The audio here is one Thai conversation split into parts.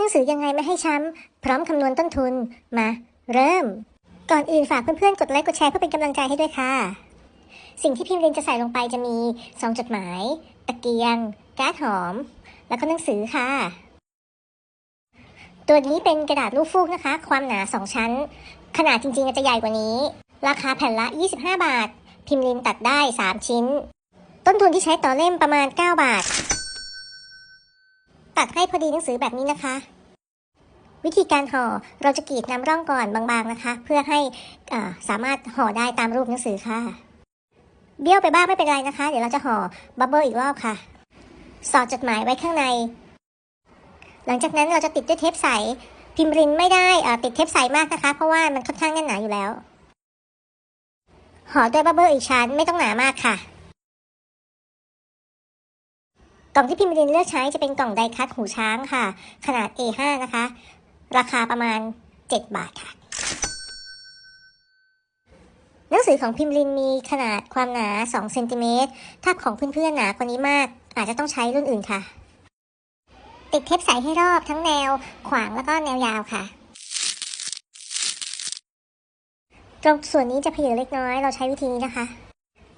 หนังสือยังไงไม่ให้ช้ำ พร้อมคำนวณต้นทุน มา เริ่ม ก่อนอื่นฝากเพื่อนๆ กดไลค์กดแชร์เพื่อเป็นกำลังใจให้ด้วยค่ะ สิ่งที่พิมพ์เรินจะใส่ลงไปจะมีซองจดหมาย ตะเกียงการ์ดหอม แล้วก็หนังสือค่ะ ตัวนี้เป็นกระดาษลูกฟูกนะคะ ความหนา 2 ชั้น ขนาดจริงๆจะใหญ่กว่านี้ ราคาแผ่นละ 25 บาท พิมพ์รินตัดได้ 3 ชิ้น ต้นทุนที่ใช้ต่อเล่มประมาณ 9 บาท ตัดให้พอดีหนังสือแบบนี้นะคะ วิธีการห่อเราจะกรีดน้ำร่องก่อนบางๆนะคะ เพื่อให้สามารถห่อได้ตามรูปหนังสือค่ะ เบี้ยวไปบ้างไม่เป็นไรนะคะ เดี๋ยวเราจะห่อบับเบิลอีกรอบค่ะ สอดจดหมายไว้ข้างใน หลังจากนั้นเราจะติดด้วยเทปใสพิมพ์รินไม่ได้ติดเทปใสมากนะคะ เพราะว่ามันค่อนข้างแน่นหนาอยู่แล้วห่อด้วยบับเบิลอีกชั้นไม่ต้องหนามากค่ะ กล่องที่พิมพ์รินเลือกใช้จะเป็นกล่องไดคัตหูช้างค่ะ ขนาด A5 นะคะ ราคาประมาณ 7 บาทค่ะ หนังสือของพิมพ์รินมีขนาดความหนา 2 เซนติเมตร ถ้าของเพื่อนๆหนากว่านี้มาก อาจจะต้องใช้รุ่นอื่นค่ะ ติดเทปใสให้รอบทั้งแนวขวางแล้วก็แนวยาวค่ะ ตรงส่วนนี้จะเพเยอเล็กน้อย เราใช้วิธีนี้นะคะ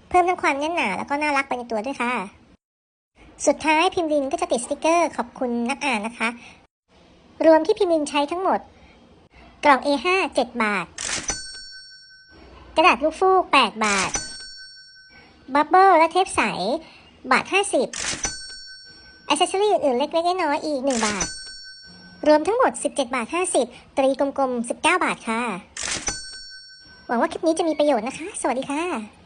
เพิ่มทั้งความแน่นหนาแล้วก็น่ารักไปในตัวด้วยค่ะ สุดท้ายพิมพ์รินก็จะติดสติกเกอร์ขอบคุณนักอ่านนะคะ รวมที่พิมพ์รินใช้ทั้งหมด กล่อง A5 7 บาท กระดาษลูกฟูก 8 บาท บับเบิลและเทปใส บาท 50อิเซอรี่อื่นๆเล็กๆน้อยๆอีก 1 บาท รวมทั้งหมด 17 บาท 50 ตรีกลมๆ 19 บาทค่ะ หวังว่าคลิปนี้จะมีประโยชน์นะคะ สวัสดีค่ะ